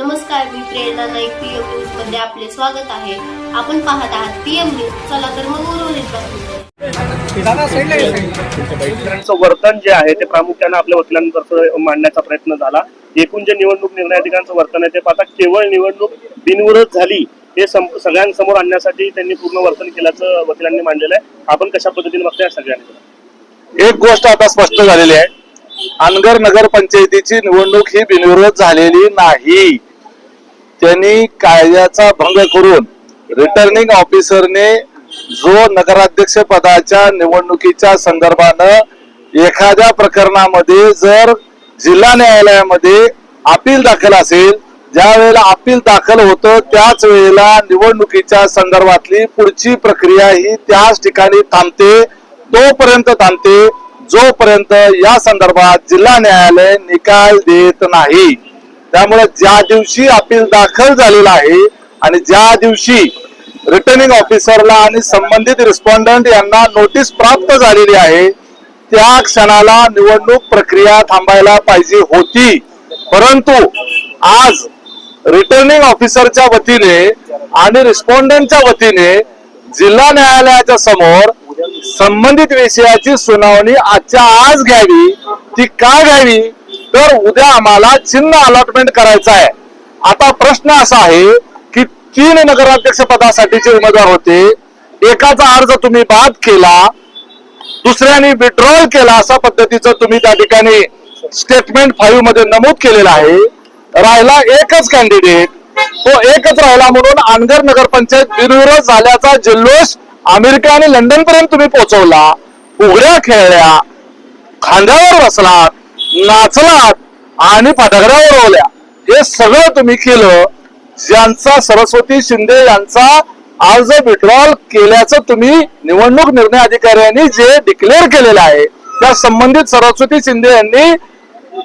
नमस्कार मी प्रेरणा नाईक पीएम न्यूजमध्ये आपले स्वागत आहे. आपण पाहत आहात पीएम न्यूज. चला तर मग उर्वरित वर्तन जे आहे ते प्रामुख्याने आपल्या वकिलांतर्फे मांडण्याचा प्रयत्न झाला. एकूण जे निवडणूक निर्णय अधिकाऱ्यांचं वर्तन आहे ते पाहता केवळ निवडणूक बिनविरोध झाली हे सम- सगळ्यांसमोर आणण्यासाठी त्यांनी पूर्ण वर्तन केल्याचं वकिलांनी मांडलेलं आहे. आपण कशा पद्धतीने बघताय या सगळ्यांनी? एक गोष्ट आता स्पष्ट झालेली आहे. अनगर नगर पंचायतीची निवडणूक ही बिनविरोध झालेली नाही. त्यांनी कायद्याचा भंग करून रिटर्निंग ऑफिसरने जो नगराध्यक्ष पदाच्या निवडणुकीच्या संदर्भानं एखाद्या प्रकरणामध्ये जर जिल्हा न्यायालयामध्ये अपील दाखल असेल ज्या वेळेला अपील दाखल होतं त्याच वेळेला निवडणुकीच्या संदर्भातली पुढची प्रक्रिया ही त्याच ठिकाणी थांबते तोपर्यंत थांबते जोपर्यंत या संदर्भात जिल्हा न्यायालय निकाल देत नाही. त्यामुळे ज्या दिवशी अपील दाखल झालेला आहे आणि ज्या दिवशी रिटर्निंग ऑफिसरला आणि संबंधित रिस्पॉन्डंट यांना नोटीस प्राप्त झालेली आहे त्या क्षणाला निवडणूक प्रक्रिया थांबायला पाहिजे होती. परंतु आज रिटर्निंग ऑफिसरच्या वतीने आणि रिस्पॉन्डंटच्या वतीने जिल्हा न्यायालयाच्या समोर संबंधित विषयाची सुनावणी आजच्या आज घ्यावी ती का घ्यावी? तर उद्या आम्हाला चिन्ह अलॉटमेंट करायचं आहे. आता प्रश्न असा आहे की तीन नगराध्यक्ष पदासाठीचे उमेदवार होते. एकाचा अर्ज तुम्ही बाद केला दुसऱ्याने विड्रॉल केला अशा पद्धतीचं तुम्ही त्या ठिकाणी स्टेटमेंट फाईव्हमध्ये नमूद केलेलं आहे. राहिला एकच कॅन्डिडेट तो एकच राहिला म्हणून आनगर नगरपंचायत बिनविरोध झाल्याचा जल्लोष अमेरिका आणि लंडन पर्यंत तुम्ही पोहोचवला. उघड्या खेळल्या खांद्यावर बसलात. नाचलात आणि फटाकड्या उडवल्या. हे सगळं तुम्ही केलं ज्यांचा सरस्वती शिंदे यांचा अर्ज विड्रॉल केल्याचं तुम्ही निवडणूक निर्णय अधिकाऱ्यांनी जे डिक्लेअर केलेलं आहे त्या संबंधित सरस्वती शिंदे यांनी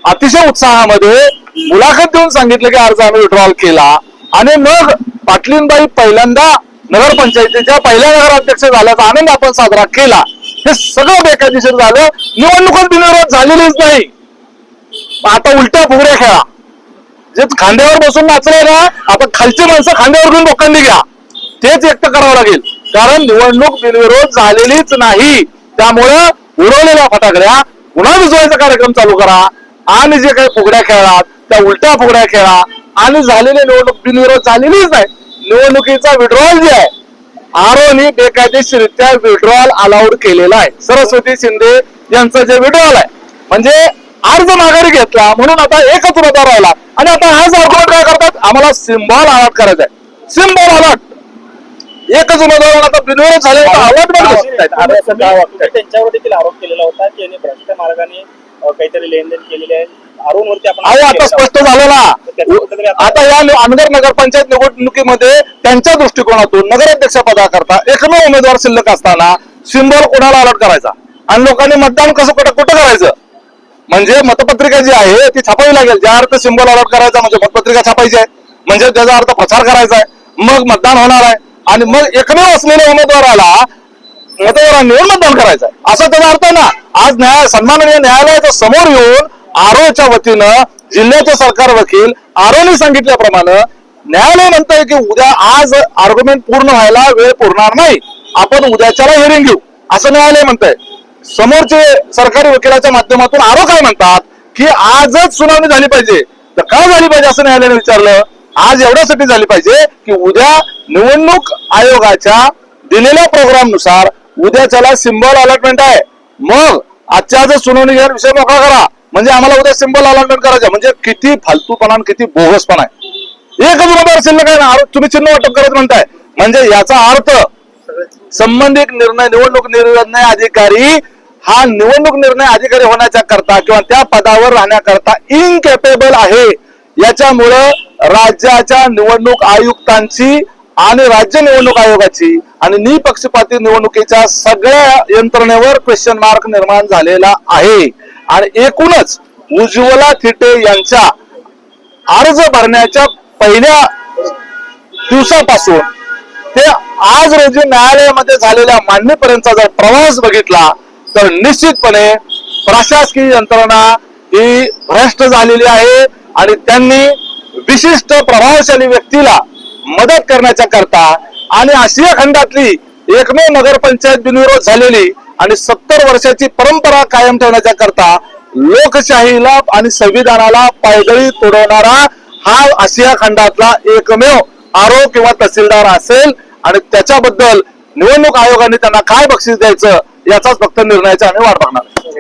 अतिशय उत्साहामध्ये मुलाखत देऊन सांगितलं की अर्ज आम्ही विड्रॉल केला. आणि मग पाटलीनबाई पहिल्यांदा नगरपंचायतीच्या पहिल्या नगराध्यक्ष झाल्याचा आनंद आपण साजरा केला. हे सगळं बेकायदेशीर झालं. निवडणुकच बिनविरोध झालेलीच नाही. आता उलट्या फुगड्या खेळा. जे खांद्यावर बसून नाचले ना आता खालची माणसं खांद्यावर घेऊन लोकांनी घ्या. तेच व्यक्त करावं लागेल. कारण निवडणूक बिनविरोध झालेलीच नाही. त्यामुळं उडवलेल्या फटाकड्या पुन्हा विजवायचा कार्यक्रम चालू करा. आणि जे काही फुगड्या खेळात त्या उलट्या फुगड्या खेळा. आणि झालेले निवडणूक बिनविरोध झालेलीच नाही. निवडणुकीचा विड्रॉल जे आहे आरोनी बेकायदेशीरित्या विड्रॉल अलाउड केलेला आहे. सरस्वती शिंदे यांचं जे विड्रॉल आहे म्हणजे अर्ज माघारी घेतला म्हणून आता एकच उमेदवार राहिला. आणि आता हाच आर्ग्युमेंट काय करतात? आम्हाला सिम्बॉल अलॉट करायचा आहे. सिम्बॉल अलॉट एकच उमेदवार आता बिनविरोध झाले त्यांच्यावर देखील आरोप केलेला होता की यांनी भ्रष्ट मार्गाने काहीतरी लेनदेन केलेले आहे. अहो आता स्पष्ट झालं ना. आता या अनगर नगरपंचायत निवडणुकीमध्ये त्यांच्या दृष्टिकोनातून नगराध्यक्ष पदाकरता एकमेव उमेदवार शिल्लक असताना सिंबल कोणाला अलॉट करायचा? आणि लोकांनी मतदान कसं कुठं कुठं करायचं? म्हणजे मतपत्रिका जी आहे ती छापावी लागेल. ज्या अर्थ सिंबल अलॉट करायचा म्हणजे मतपत्रिका छापायची आहे. म्हणजे त्याचा अर्थ प्रचार करायचा आहे. मग मतदान होणार आहे. आणि मग एकमेव असलेल्या उमेदवाराला मतदारांनी येऊन मतदान करायचं आहे. असं त्याचा अर्थ आहे ना. आज न्याय सन्माननीय न्यायालयाच्या समोर येऊन आरोच्या वतीनं जिल्ह्याचे सरकार वकील आरोने सांगितल्याप्रमाणे न्यायालय म्हणतंय की उद्या आज आर्ग्युमेंट पूर्ण व्हायला वेळ पुरणार नाही. आपण उद्याच्याला हिअरिंग घेऊ. असं न्यायालय म्हणतंय. समोरचे सरकारी वकिलाच्या माध्यमातून आरो काय म्हणतात की आजच सुनावणी झाली पाहिजे. तर काय झाली पाहिजे असं न्यायालयाने विचारलं? आज एवढ्यासाठी झाली पाहिजे की उद्या निवडणूक आयोगाच्या दिलेल्या प्रोग्रामनुसार उद्याच्याला सिम्बॉल अलॉटमेंट आहे. मग आजच्या जर सुनावणी घ्या विषय मोकळा करा. म्हणजे आम्हाला उद्या सिम्बॉल अलॉटमेंट करायचं म्हणजे किती फालतूपणा आणि किती बोगसपणा आहे. एकच उमेदवार शिल्लक आहे ना तुम्ही चिन्ह वाटप करत म्हणताय. म्हणजे याचा अर्थ संबंधित निर्णय निवडणूक निर्णय अधिकारी हा निवडणूक निर्णय अधिकारी होण्याच्या करता किंवा त्या पदावर राहण्याकरता इनकेपेबल आहे. याच्यामुळं राज्याच्या निवडणूक आयुक्तांची आणि राज्य निवडणूक आयोगाची आणि निपक्षपाती निवडणुकीच्या सगळ्या यंत्रणेवर क्वेश्चन मार्क निर्माण झालेला आहे. आणि एकूणच उज्ज्वला थिटे यांच्या अर्ज भरण्याच्या पहिल्या दिवसापासून ते आज रोजी न्यायालयामध्ये झालेल्या मांडणीपर्यंतचा जर प्रवास बघितला तर निश्चितपणे प्रशासकीय यंत्रणा ही भ्रष्ट झालेली आहे आणि त्यांनी विशिष्ट प्रभावशाली व्यक्तीला मदत करण्याच्या करता आणि आशिया खंडातली एकमेव नगरपंचायत बिनविरोध झालेली आणि सत्तर वर्षाची परंपरा कायम ठेवण्याच्या करता लोकशाहीला आणि संविधानाला पायदळी तोडवणारा हा आशिया खंडातला एकमेव आरो किंवा तहसीलदार असेल आणि त्याच्याबद्दल निवडणूक आयोगाने त्यांना काय बक्षीस द्यायचं याचाच फक्त निर्णयाची आम्ही वाट बघणार.